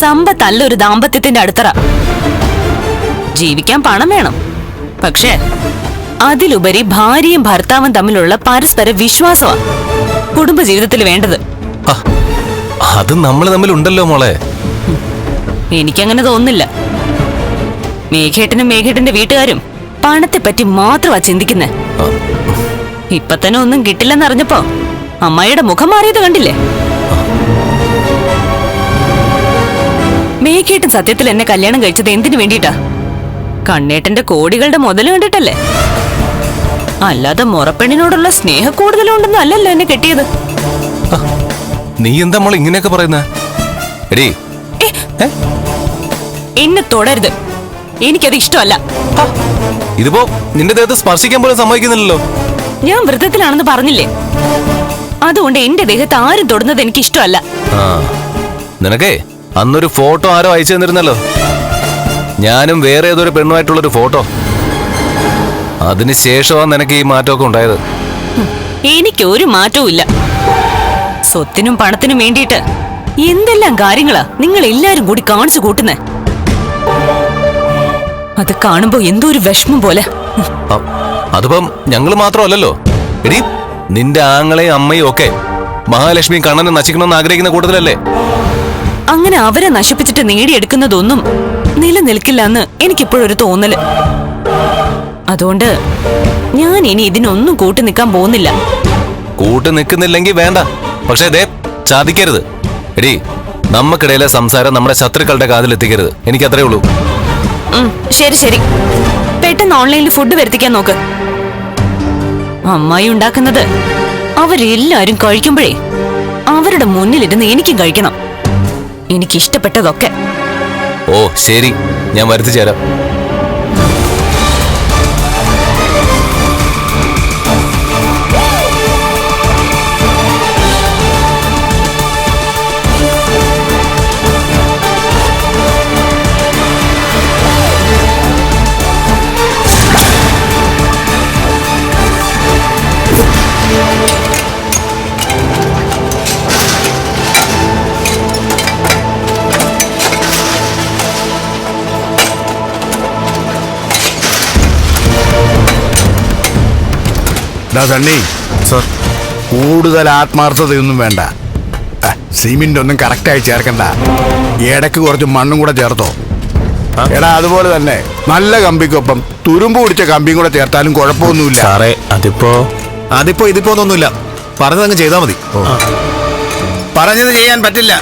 സമ്പത്തല്ല ഒരു ദാമ്പത്യത്തിന്റെ അടിത്തറ. ജീവിക്കാൻ പണം വേണം. പക്ഷേ അതിലുപരി ഭാര്യയും ഭർത്താവും തമ്മിലുള്ള പരസ്പര വിശ്വാസമാണ് കുടുംബജീവിതത്തിൽ വേണ്ടത്. അത് നമ്മൾ തമ്മിൽ ഉണ്ടല്ലോ മോളെ. എനിക്കങ്ങനെ തോന്നുന്നില്ല. മേഘേട്ടനും മേഘേട്ടന്റെ വീട്ടുകാരും പണത്തെ പറ്റി മാത്രമാ ചിന്തിക്കുന്നേ. ഇപ്പൊ തന്നെ ഒന്നും കിട്ടില്ലെന്നറിഞ്ഞപ്പോ അമ്മായിയുടെ മുഖം മാറിയത് കണ്ടില്ലേ? മേഘേട്ടൻ സത്യത്തിൽ എന്നെ കല്യാണം കഴിച്ചത് എന്തിനു വേണ്ടിട്ടാ കണ്ണേട്ടന്റെ കോടികളുടെ മുതൽ കണ്ടിട്ടല്ലേ? അല്ലാതെ മുറപ്പെണ്ണിനോടുള്ള സ്നേഹ കൂടുതലുണ്ടെന്ന് അല്ലല്ലോ എന്നെ കെട്ടിയത്. നീ എന്താ ഇങ്ങനെയൊക്കെ ഏ? എന്നെ തൊടരുത്. എനിക്കത് ഇഷ്ടമല്ല. ഇതിപ്പോ നിന്റെ ദേഹത്ത് സ്പർശിക്കാൻ പോലും സമ്മതിക്കുന്നില്ലല്ലോ. ഞാൻ വൃദ്ധത്തിലാണെന്ന് പറഞ്ഞില്ലേ? അതുകൊണ്ട് എന്റെ ദേഹത്ത് ആരും തൊടുന്നത് എനിക്ക് ഇഷ്ടമല്ല നിനക്കേ അന്നൊരു ഫോട്ടോ ആരോ അയച്ചു തന്നിരുന്നല്ലോ. ഞാനും വേറെ ഏതൊരു പെണ്ണുമായിട്ടുള്ളൊരു ഫോട്ടോ. അതിനുശേഷമാണ് നിനക്ക് ഈ മാറ്റമൊക്കെ ഉണ്ടായത്. എനിക്ക് ഒരു മാറ്റവും ഇല്ല. സ്വത്തിനും പണത്തിനും വേണ്ടിയിട്ട് എന്തെല്ലാം കാര്യങ്ങളാ നിങ്ങൾ എല്ലാരും കൂടി കാണിച്ചു കൂട്ടുന്നേ? അത് കാണുമ്പോ എന്തോ ഒരു വിഷമം പോലെ. അതിപ്പം ഞങ്ങൾ മാത്രമല്ലല്ലോ. എടി നിന്റെ ആങ്ങളെയും അമ്മയും ഒക്കെ മഹാലക്ഷ്മി കണ്ണനെ നശിക്കണമെന്ന് ആഗ്രഹിക്കുന്ന കൂട്ടത്തിലല്ലേ? അങ്ങനെ അവരെ നശിപ്പിച്ചിട്ട് നേടിയെടുക്കുന്നതൊന്നും നിലനിൽക്കില്ല എന്ന് എനിക്കിപ്പോഴൊരു തോന്നൽ. അതുകൊണ്ട് ഞാൻ ഇനി ഇതിനൊന്നും കൂട്ടു നിൽക്കാൻ പോകുന്നില്ല. കൂട്ടു നിൽക്കുന്നില്ലെങ്കിൽ വേണ്ട. പക്ഷേ ദേ ചാദിക്കരുത് എടി നമുക്കിടയിലെ സംസാരം നമ്മുടെ ശത്രുക്കളുടെ കാതിൽ എത്തിക്കരുത്. എനിക്ക് അത്രേ ഉള്ളൂ ശരി ശരി. പെട്ടെന്ന് ഓൺലൈനിൽ ഫുഡ് വരുത്തിക്കാൻ നോക്ക്. അമ്മായി ഉണ്ടാക്കുന്നത് അവരെല്ലാരും കഴിക്കുമ്പോഴേ അവരുടെ മുന്നിലിരുന്ന് എനിക്കും കഴിക്കണം. എനിക്കിഷ്ടപ്പെട്ടതൊക്കെ. ഓ ശരി. ഞാൻ വരുത്തി ചേരാം സണ്ണി സർ. കൂടുതൽ ആത്മാർത്ഥതയൊന്നും വേണ്ട. സിമെന്റ് ഒന്നും കറക്റ്റായി ചേർക്കണ്ട. ഇടയ്ക്ക് കുറച്ച് മണ്ണും കൂടെ ചേർത്തോ. എടാ അതുപോലെ തന്നെ നല്ല കമ്പിക്കൊപ്പം തുരുമ്പ് പിടിച്ച കമ്പിയും കൂടെ ചേർത്താലും കുഴപ്പമൊന്നുമില്ല. സാറേ അതിപ്പോ അതിപ്പോ ഇതിപ്പോ ഒന്നൊന്നുമില്ല. പറഞ്ഞതങ്ങ് ചെയ്താൽ മതി. പറഞ്ഞത് ചെയ്യാൻ പറ്റില്ല.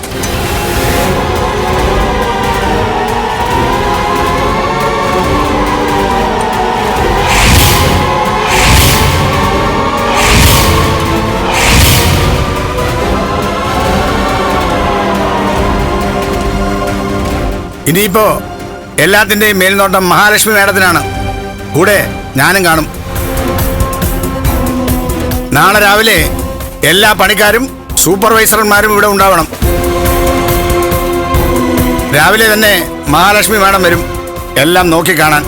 ഇനിയിപ്പോ എല്ലാത്തിന്റെയും മേൽനോട്ടം മഹാലക്ഷ്മി മേഡത്തിനാണ്. കൂടെ ഞാനും കാണും. നാളെ രാവിലെ എല്ലാ പണിക്കാരും സൂപ്പർവൈസർമാരും ഇവിടെ ഉണ്ടാവണം. രാവിലെ തന്നെ മഹാലക്ഷ്മി മാഡം വരും എല്ലാം നോക്കി കാണാൻ.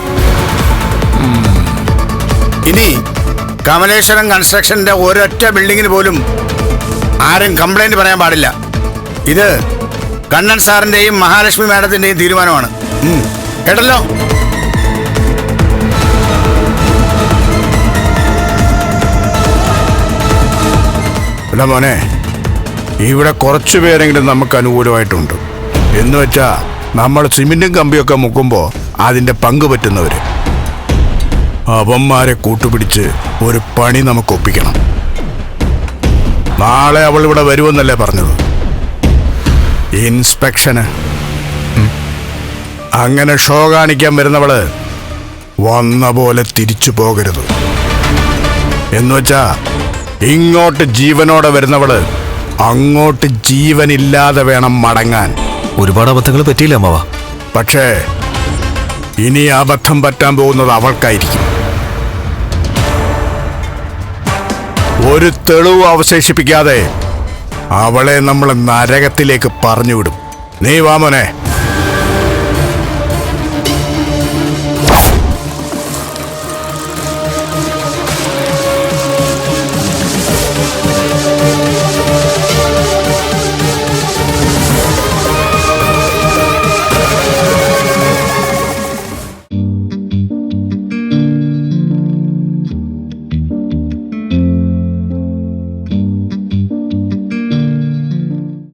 ഇനി കമലേശ്വരം കൺസ്ട്രക്ഷന്റെ ഒരൊറ്റ ബിൽഡിങ്ങിന് പോലും ആരും കംപ്ലൈന്റ് പറയാൻ പാടില്ല. ഇത് കണ്ണൻ സാറിന്റെയും മഹാലക്ഷ്മി മാഡത്തിന്റെയും തീരുമാനമാണ്. കേട്ടല്ലോ? മോനെ ഇവിടെ കുറച്ചു പേരെങ്കിലും നമുക്ക് അനുകൂലമായിട്ടുണ്ട്. എന്ന് വെച്ചാ നമ്മൾ സിമെന്റും കമ്പിയൊക്കെ മുക്കുമ്പോൾ അതിന്റെ പങ്ക് പറ്റുന്നവര്. അവന്മാരെ കൂട്ടുപിടിച്ച് ഒരു പണി നമുക്ക് ഒപ്പിക്കണം. നാളെ അവൾ ഇവിടെ വരുമെന്നല്ലേ പറഞ്ഞത്. ഇൻസ്പെക്ഷന്. അങ്ങനെ ഷോ കാണിക്കാൻ വരുന്നവൾ വന്ന പോലെ തിരിച്ചു പോകരുത്. എന്നുവെച്ചാ ഇങ്ങോട്ട് ജീവനോടെ വരുന്നവൾ അങ്ങോട്ട് ജീവനില്ലാതെ വേണം മടങ്ങാൻ. ഒരുപാട് അബദ്ധങ്ങൾ പറ്റിയില്ല അമ്മാവ? പക്ഷേ ഇനി അബദ്ധം പറ്റാൻ പോകുന്നത് അവൾക്കായിരിക്കും. ഒരു തെളിവ് അവശേഷിപ്പിക്കാതെ അവളെ നമ്മൾ നരകത്തിലേക്ക് പറഞ്ഞുവിടും. നീ വാ മോനെ.